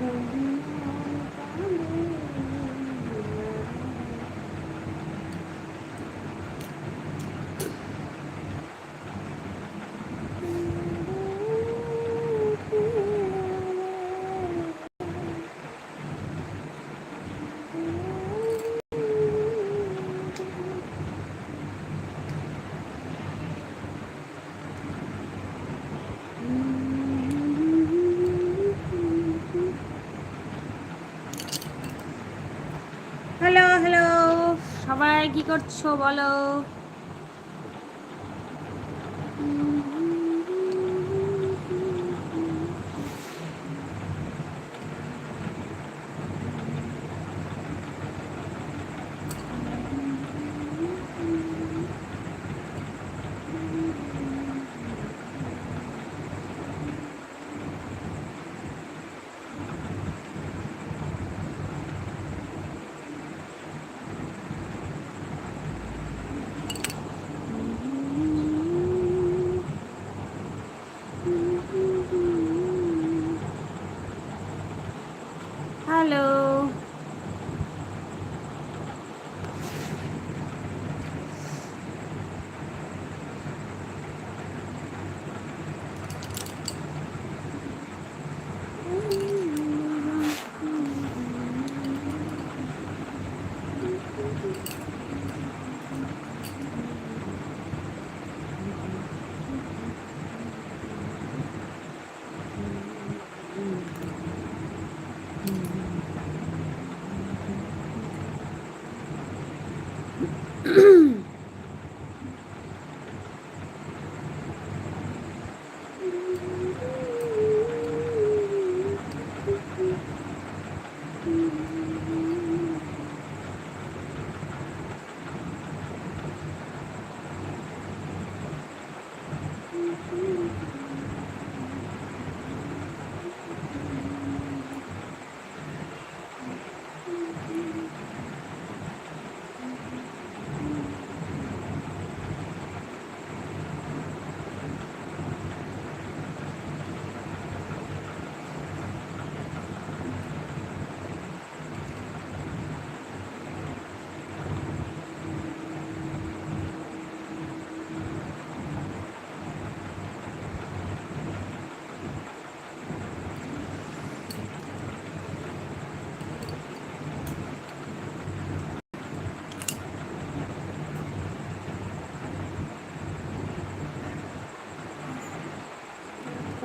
Mm-hmm. কি করছ বলো?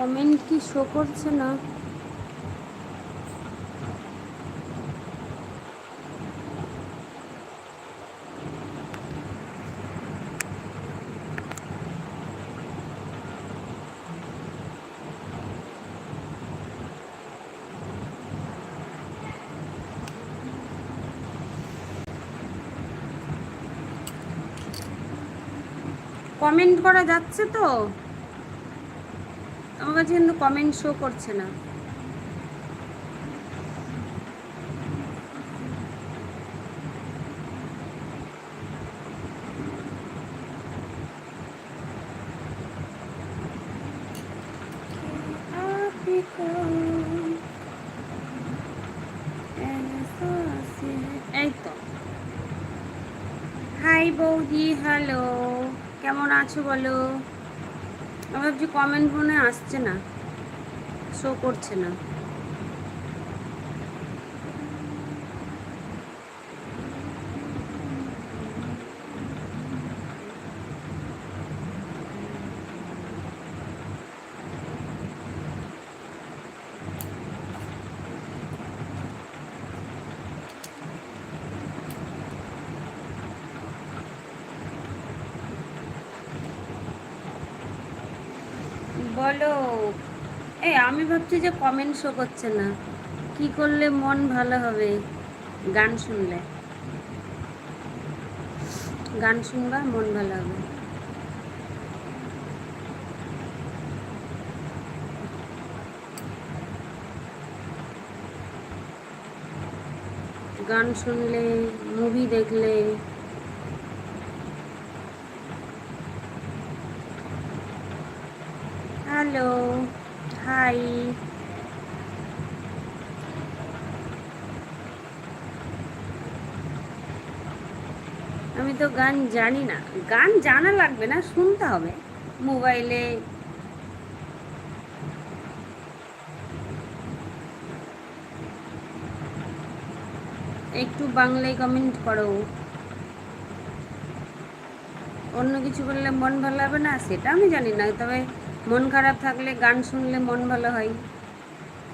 কমেন্ট কি শো করছে না? কমেন্ট করা যাচ্ছে তো? আমার কিন্তু কমেন্ট শো করছে না। এই তো। হাই বৌদি হ্যালো কেমন আছো বলো? আমি ভাবছি কমেন্ট মনে আসছে না? শো করছে না। বলো। এই, আমি ভাবছি যে কমেন্ট শো করছে না। কি করলে মন ভালো হবে? গান শুনলে। গান শুনবা, মন ভালো হবে। গান শুনলে মুভি দেখলে হ্যালো হাই আমি তো গান জানি না। গান জানা লাগবে না, শুনতে হবে। মোবাইলে। একটু বাংলায় কমেন্ট করো। অন্য কিছু করলে মন ভালো হবে না? সেটা আমি জানি না, তবে মন খারাপ থাকলে গান শুনলে মন ভালো হয়।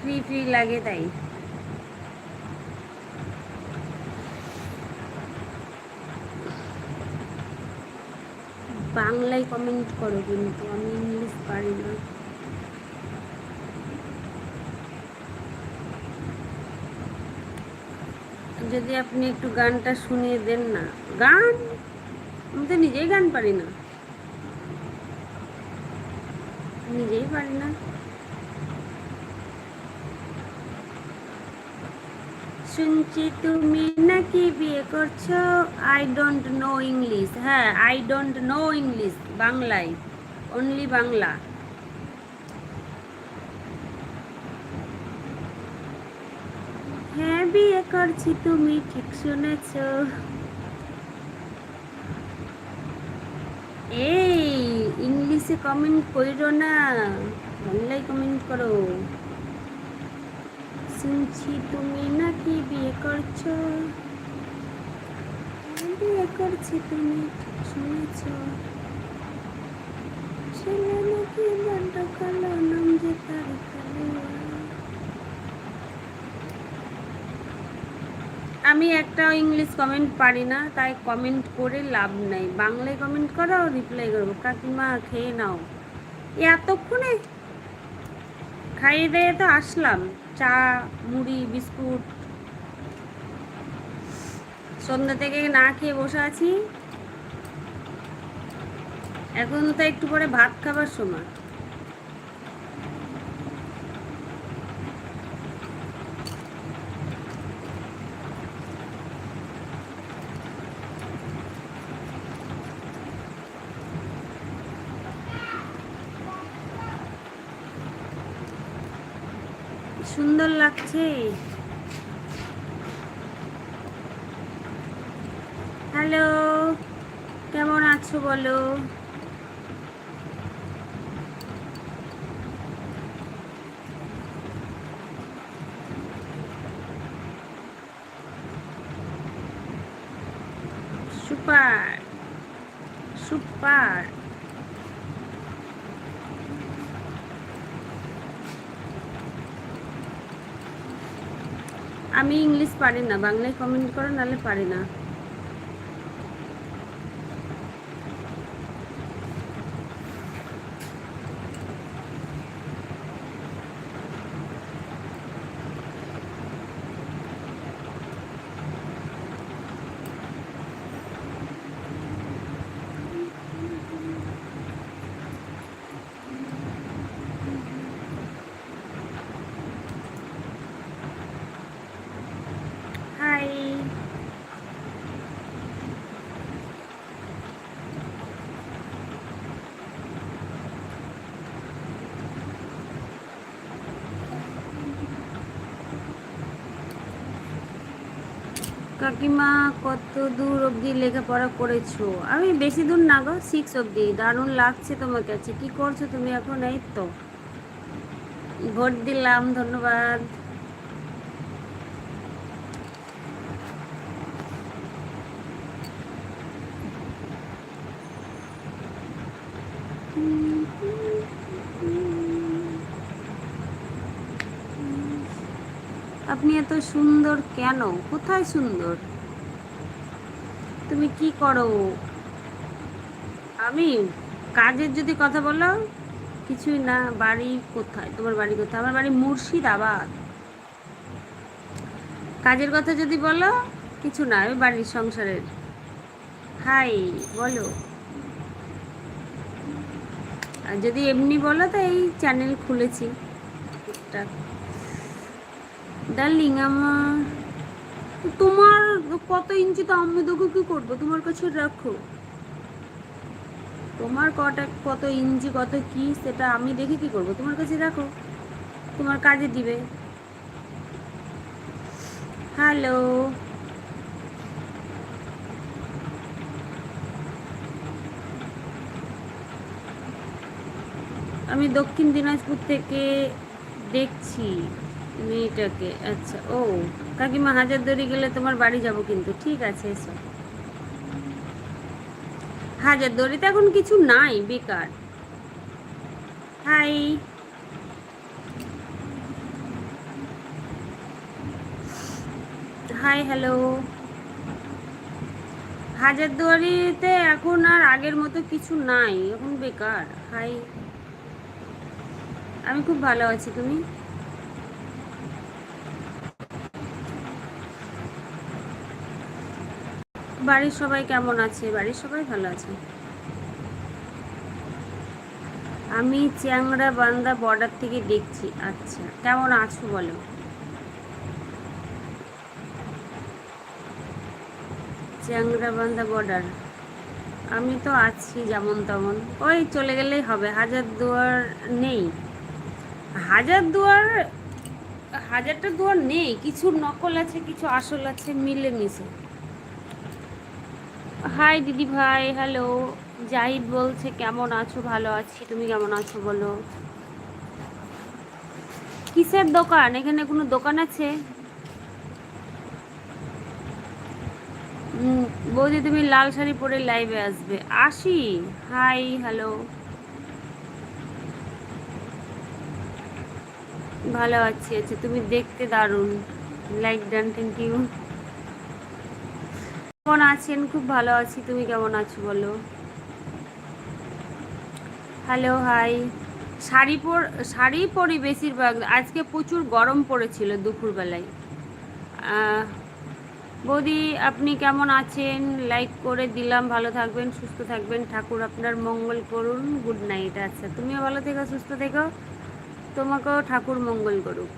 ফ্রি ফ্রি লাগে তাই। বাংলায় কমেন্ট করো কিন্তু, আমি ইংলিশ পারি না। যদি আপনি একটু গানটা শুনিয়ে দেন না। গান? আমি তো নিজেই গান পারি না। নিজেই পারি না। শুনছি তুমি নাকি বিয়ে করছ? আই ডোন্ট নো ইংলিশ হ্যাঁ আই ডোন্ট নো ইংলিশ বাংলায়। অনলি বাংলা। হ্যাঁ বিয়ে করছি, তুমি ঠিক শুনেছ। এই ইংলিশে কমেন্ট করো না বাংলায় কমেন্ট করো। শুনছি তুমি নাকি বিয়ে করছ। বিয়ে করছি, তুমি শুনেছো। ছেলে নাকি বড্ড কালো, নাম যে তার আমি একটা ইংলিশ কমেন্ট পারি না, তাই কমেন্ট করে লাভ নাই। বাংলায় কমেন্ট করো রিপ্লাই করব। কাকিমা, খেয়ে নাও। এতক্ষণে খাইয়ে দিয়ে তো আসলাম। চা, মুড়ি, বিস্কুট। সন্ধ্যা থেকে না খেয়ে বসে আছি। এখন তো একটু পরে ভাত খাবার সময়। সুন্দর লাগছে। হ্যালো কেমন আছো বলো? সুপার সুপার আমি ইংলিশ পারি না বাংলায় কমেন্ট করো নাহলে পারি না হাই কাকিমা, কত দূর অবধি লেখাপড়া করেছ? আমি বেশি দূর না গো সিক্স অবধি। দারুণ লাগছে তোমার কাছে। কি করছ তুমি এখন? এই তো। ভোট দিলাম, ধন্যবাদ। আপনি এত সুন্দর কেন? কোথায় সুন্দর? তুমি কি করো? আমি কাজের যদি কথা বলো, কিছুই না। বাড়ি কোথায়? তোমার বাড়ি কোথায়? আমার বাড়ি মুর্শিদাবাদ। কাজের কথা যদি বলো, কিছু না। আমি বাড়ির সংসারের। হাই, বলো। আর যদি এমনি বলো, তো এই চ্যানেল খুলেছি। টুকটাক ডার্লিং আমার তোমার কত ইঞ্চি তো আমি তোকে কি করব? তোমার কাছে রাখো। তোমার কটা কত ইঞ্চি, কত কি, সেটা আমি দেখে কি করব? তোমার কাছে রাখো। তোমার কাজে দিবে। হ্যালো আমি দক্ষিণ দিনাজপুর থেকে দেখছি। মেয়েটাকে আচ্ছা ও। কাকিমা হাজার হাজারদুয়ারি গেলে তোমার বাড়ি যাব কিন্তু, ঠিক আছে, এসো। হাজারদুয়ারিতে এখন কিছু নাই, বেকার। হাই। High, hello. হাজারদুয়ারিতে এখন আর আগের মতো কিছু নাই, এখন বেকার। হাই। আমি খুব ভালো আছি, তুমি? বাড়ির সবাই কেমন আছে? বাড়ির সবাই ভালো আছে। আমি চ্যাংরা বান্দা বর্ডার থেকে দেখছি। আচ্ছা কেমন আছো বলো? চ্যাংরা বান্দা বর্ডার আমি তো আছি যেমন তেমন। ওই চলে গেলেই হবে। হাজার দুয়ার নেই। হাজার দুয়ার, হাজারটা দুয়ার নেই। কিছু নকল আছে, কিছু আসল আছে মিলে মিশে হাই দিদি ভাই হ্যালো জাহিদ বলছে, কেমন আছো? ভালো আছি। তুমি কেমন আছো বলো? কিসের দোকান? এখানে কোনো দোকান আছে? বৌদি, তুমি লাল শাড়ি পরে লাইভে আসবে। আসি। হাই হ্যালো ভালো আছি আচ্ছা তুমি দেখতে দারুণ। লাইক ডান থ্যাংক ইউ কেমন আছেন? খুব ভালো আছি। তুমি কেমন আছো বলো? হ্যালো হাই শাড়ি পর, শাড়ি পরি বেশিরভাগ, আজকে প্রচুর গরম পড়েছিল দুপুরবেলায়। বৌদি, আপনি কেমন আছেন? লাইক করে দিলাম, ভালো থাকবেন, সুস্থ থাকবেন। ঠাকুর আপনার মঙ্গল করুন গুড নাইট আচ্ছা তুমিও ভালো থেকো, সুস্থ থেকো। তোমাকেও ঠাকুর মঙ্গল করুক।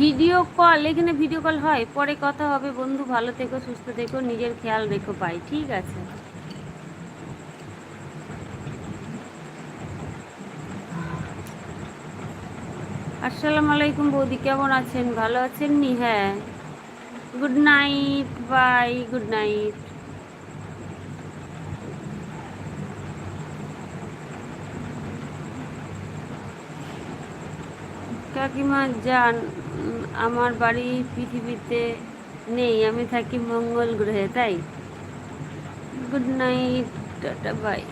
ভিডিও কল, এখানে ভিডিও কল হয়, পরে কথা হবে, বন্ধু ভালো থেকো, সুস্থ থেকো, নিজের খেয়াল রেখো পাই ঠিক আছে। আসসালামু আলাইকুম বৌদি, কেমন আছেন? ভালো আছেন নি? হ্যাঁ। Good night bye good night কাকিমা, যান। আমার বাড়ি পৃথিবীতে নেই, আমি থাকি মঙ্গল গ্রহে, তাই? গুড নাইট টাটা বাই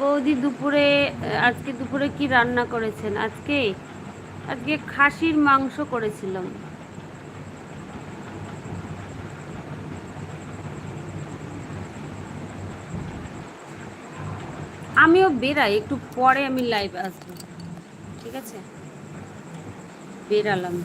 বৌদি দুপুরে, আজকে দুপুরে কি রান্না করেছেন? আজকে আজকে খাসির মাংস করেছিলাম। আমিও বেরাই একটু পরে আমি লাইভ আসব। ঠিক আছে? বেরালাম